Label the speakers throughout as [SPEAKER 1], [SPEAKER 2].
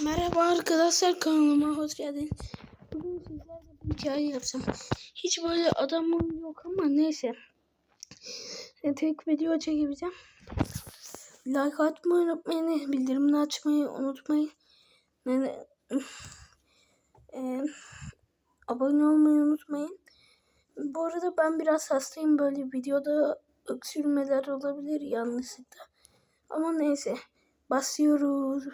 [SPEAKER 1] Merhaba arkadaşlar kanalıma hoş geldiniz. Bugün sizlerle bir hikaye yapacağım. Hiç böyle adamım yok ama neyse. E, tek video çekebileceğim. Like atmayı unutmayın. Bildirimini açmayı unutmayın. Yani, e, abone olmayı unutmayın. Bu arada ben biraz hastayım. Böyle videoda öksürmeler olabilir yanlışlıkla. Ama neyse. Basıyoruz.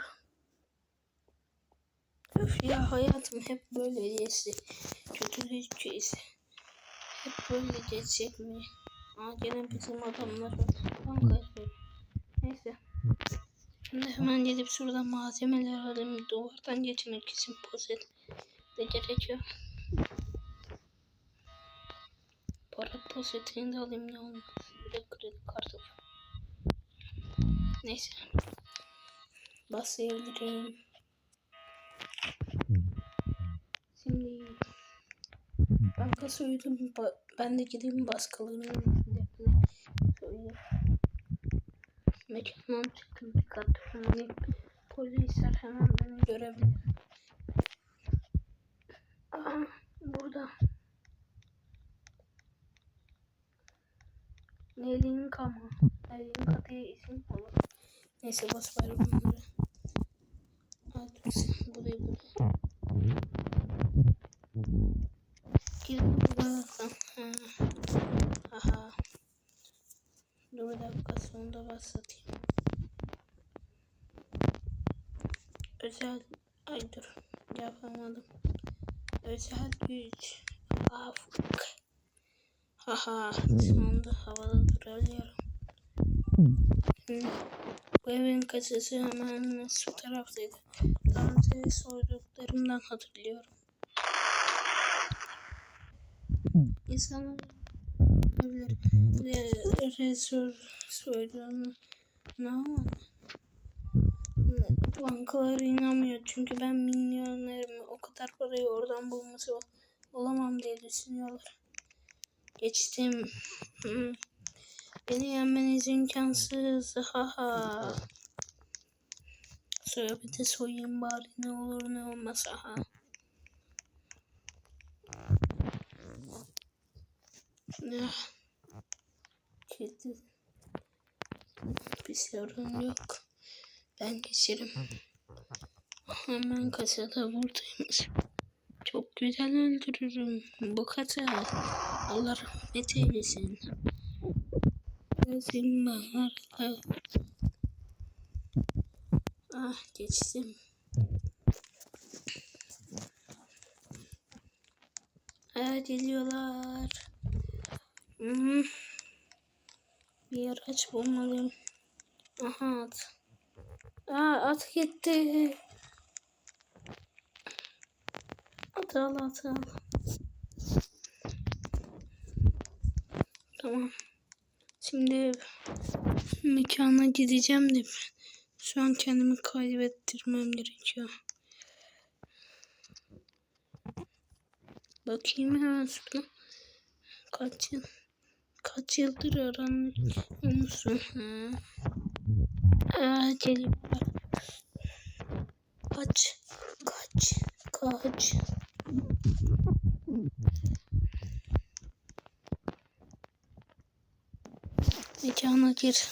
[SPEAKER 1] Öf ya hayatım hep böyle geçti. Kötüleşeceğiz. Hep böyle geçecek mi? Aa gene bizim adamlar. Bankaya söyle. Neyse. Şimdi hemen gidip şuradan malzemeler alayım. Duvardan geçmek için poşet de gerekiyor. Para poşetini de alayım ne olmaz. Bir de kredi kartı. Neyse. Basayabilirim. Şimdi banka soydum. Ba- ben de gideyim başkalarının defterine soyayım. Mekandan çıktım. Dikkatli. Polisler hemen beni görebilir. Aa, burada. Nelinka mı? Nelinka diye isim olur. Neyse ver bunları. Burayı buraya. Bakalım. Ha. Aha. Dur bir dakika sonunda başlatayım. Özel ay dur yapamadım. Özel güç. Afk. Haha sonunda havada durabiliyorum. Bu evin kasası hemen şu taraftaydı. Daha önce soyduklarımdan hatırlıyorum. İnsanlar evleri resor soyduğunu ne ama bankalar inanmıyor çünkü ben milyonerim o kadar parayı oradan bulması olamam diye düşünüyorlar. Geçtim. Beni yenmeniz imkansız. Haha. Şöyle de soyayım bari ne olur ne olmaz. Aha. Ya. Kedi. Bir sorun yok. Ben geçerim. Hemen kasada buradaymış. Çok güzel öldürürüm. Bu kasa. Allah rahmet eylesin. Gözüm var. Ah geçtim. Aa, geliyorlar. Hmm. Bir araç bulmalıyım. Aha at. Aa at gitti. At al at al. Tamam. Şimdi mekana gideceğim de şu an kendimi kaybettirmem gerekiyor. Bakayım hemen şuna. Kaç yıl kaç yıldır aranıyor musun? Ha. Aa, geliyorlar. Kaç kaç kaç. Mekana gir.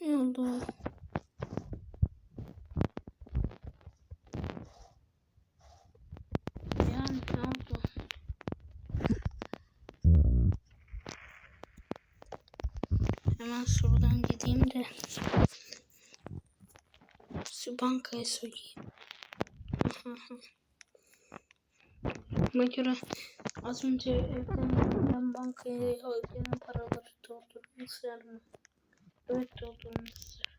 [SPEAKER 1] Ne oldu? Yani ne oldu? Hemen şuradan gideyim de şu bankayı soyayım. Göre az önce evden ben bankaya gelen paraları doldurmuşlar mı? Evet doldurmuşlar.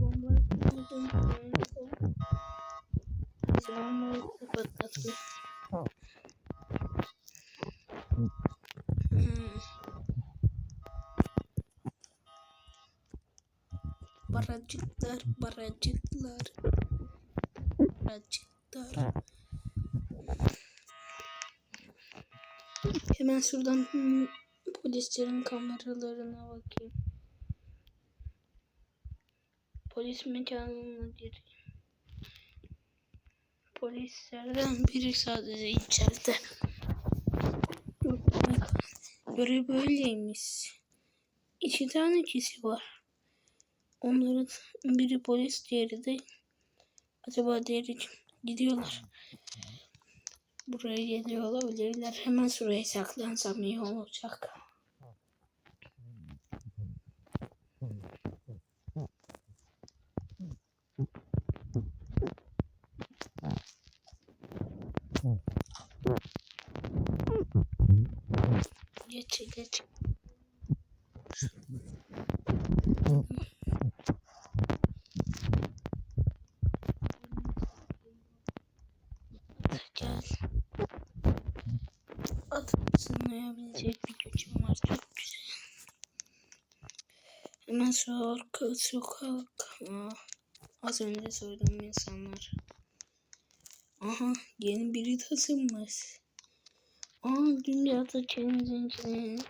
[SPEAKER 1] Bombayı koydum. Bombayı patlattım. Para Paracıklar, paracıklar. Paracıklar. Hemen şuradan hmm, polislerin kameralarına bakayım. Polis mekanına gireyim. Polislerden biri sadece içeride. Görev böyleymiş. İki tane kişi var. Onların biri polis, diğeri de acaba diğeri kim? gidiyorlar. Buraya geliyor olabilirler. Hemen şuraya saklansam iyi olacak. At sınlayabilecek bir gücüm var. Çok güzel. Hemen sokak. Aa, az önce sorduğum insanlar. Aha yeni biri tasınmış. Aa dünyada kendi zincirinin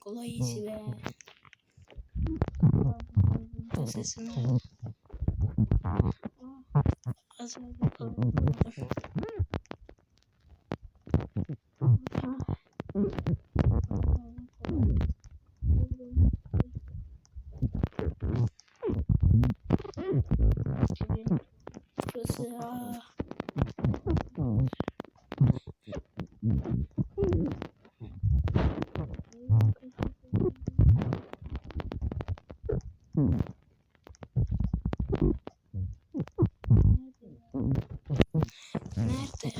[SPEAKER 1] Kolay işi. Sesini. Az önce kalmadım. Burası ya. Nerede?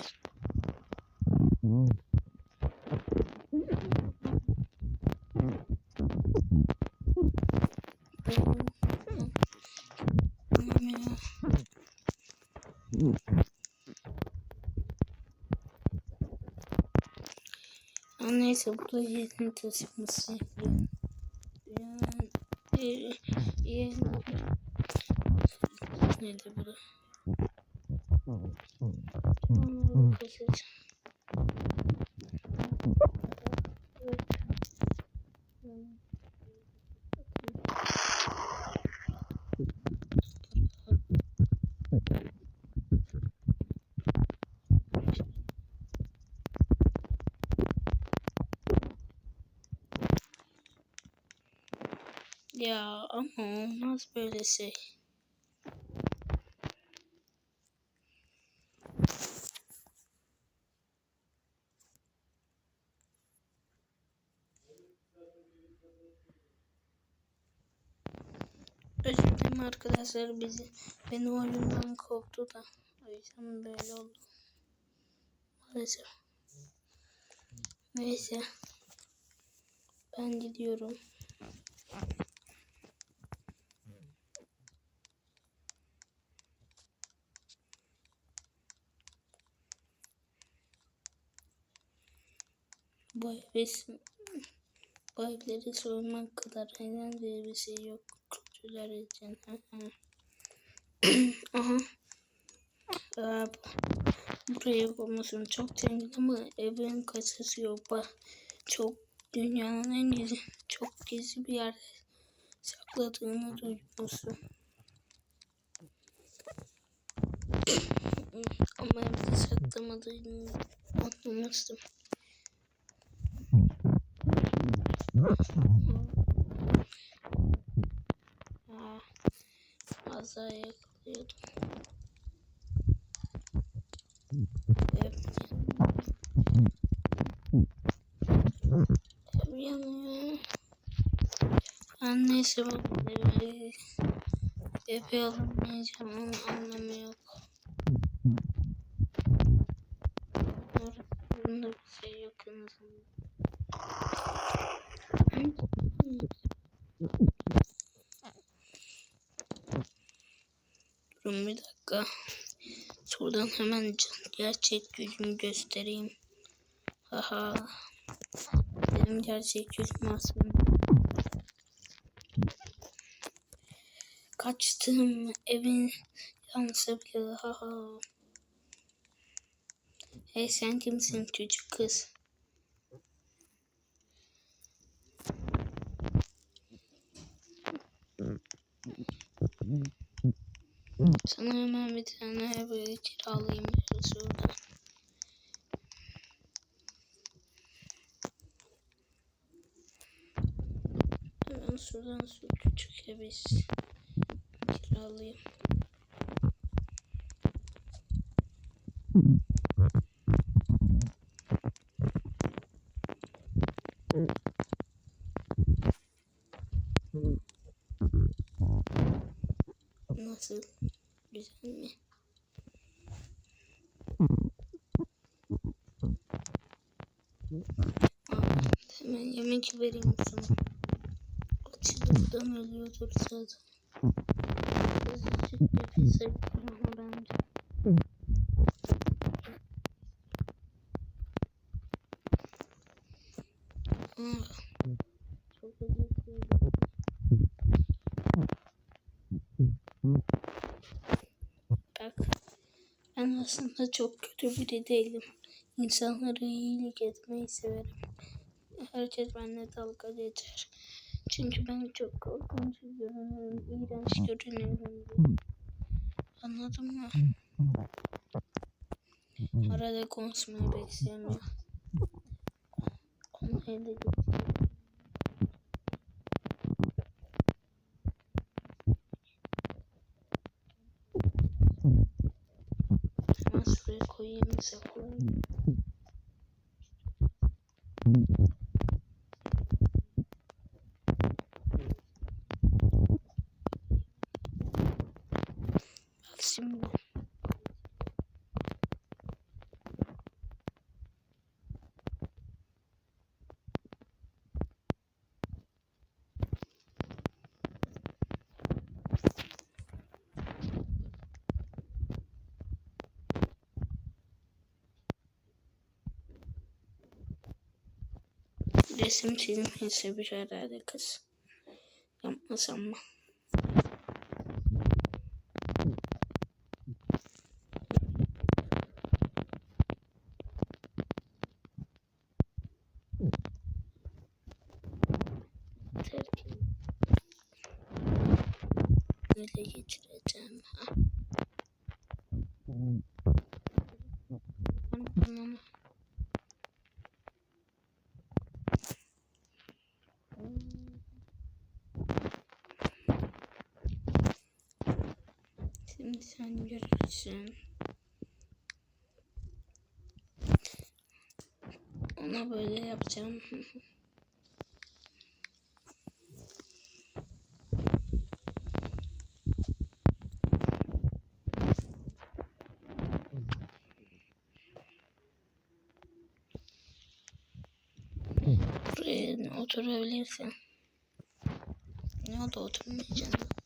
[SPEAKER 1] Tamam ya. Ya neyse burada yerini taşıması yapıyor. Yani e, e, neydi bu? Onları keseceğim. Ya ama olmaz böyle şey. Özür dilerim arkadaşlar bizi beni oyundan kovdu da o yüzden böyle oldu. Maalesef. Neyse. Ben gidiyorum. Bu hevesim bu evleri soymak kadar eğlenceli bir şey yok. Kötüler için. Aha. Aa, burayı bulmuşum. Çok zengin ama evin kasası yok. Bak, çok dünyanın en gizli, çok gizli bir yerde sakladığını duymuşum. ama evde saklamadığını anlamıştım. Aa, az daha yakalıyordum. Evet. Ev yanıyor. Ben neyse bak evi, evi alamayacağım ama anlamı yok. Orada bir şey yok en azından. Durun bir dakika. Şuradan hemen gerçek gücümü göstereyim. Haha. Benim gerçek yüzüm aslında. Kaçtım evin yansı bile. Haha. Hey sen kimsin çocuk kız? Sana hemen bir tane ev kiralayayım şuradan. Hemen şuradan şu küçük evi kiralayayım. Nasıl? Güzel mi? Hemen yemek vereyim sana. Açlıktan ölüyordur zaten. Azıcık nefes alıyorum ama bence. Aa, çok acıkıyorum. Bak, ben aslında çok kötü biri değilim. İnsanlara iyilik etmeyi severim. Herkes benimle dalga geçer. Çünkü ben çok korkunç görünüyorum, iğrenç görünüyorum. Anladın mı? Arada konuşmayı pek sevmiyor. Konuya da geçiyor. Hemen koyayım, saklayayım. Bak şimdi. Resim çizmeyi seviyor herhalde kız. Yapmasam mı? Şimdi sen görürsün. Ona böyle yapacağım. Buraya oturabilirsin. Ne oldu oturmayacaksın?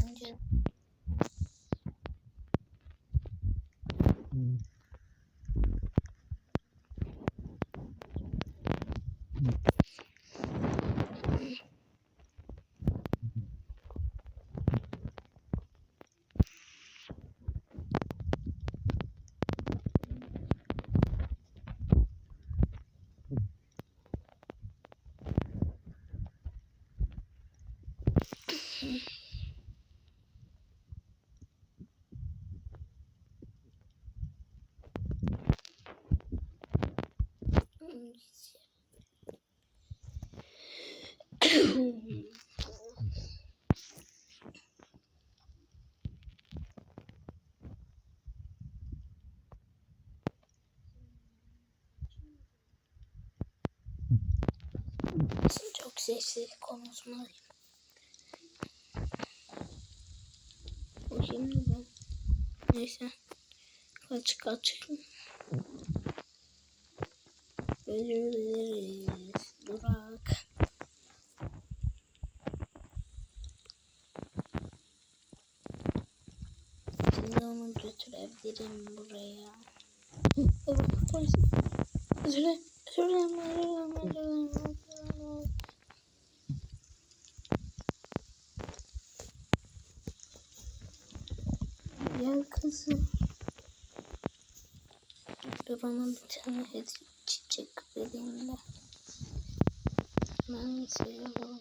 [SPEAKER 1] 你觉？Çok sessiz konuşmalıyım. Kimdi bu? Neyse. Kaç kaç. Özür dileriz. Burak. Şimdi onu götürebilirim buraya. Evet, polis. Özür dilerim. Özür dilerim. Özür dilerim. Özür dilerim. Dur bana bir tane hediye çiçek vereyim de. Ben seviyorum.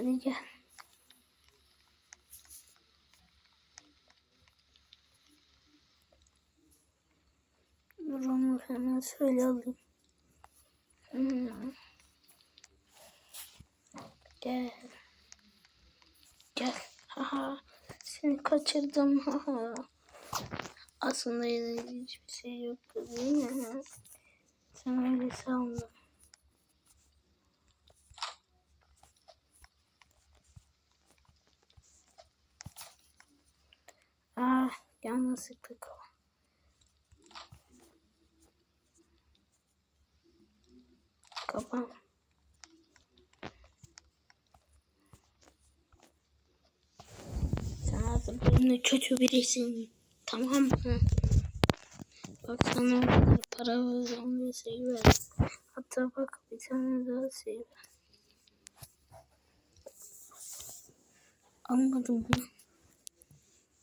[SPEAKER 1] Hadi gel. Dur onu hemen söyle alayım. Hmm. Gel. Gel. Haha. Seni kaçırdım. Haha. Aslında hiçbir şey yoktu değil mi? Sen öyle sandın. Yanlışlıkla o. Kafam. Sen artık benimle kötü birisin. Tamam mı? Bak sana para vereceğim bir şey ver. Hatta bak bir tane daha şey ver.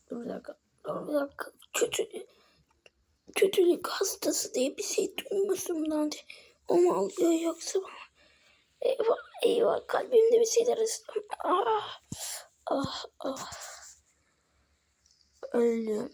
[SPEAKER 1] Dur bir dakika. Bir dakika. Kötü, kötülük hastası diye bir şey duymuşum daha önce. O mu alıyor yoksa bana? Eyvah eyvah kalbimde bir şeyler ısınıyor. Ah ah ah. Öldüm.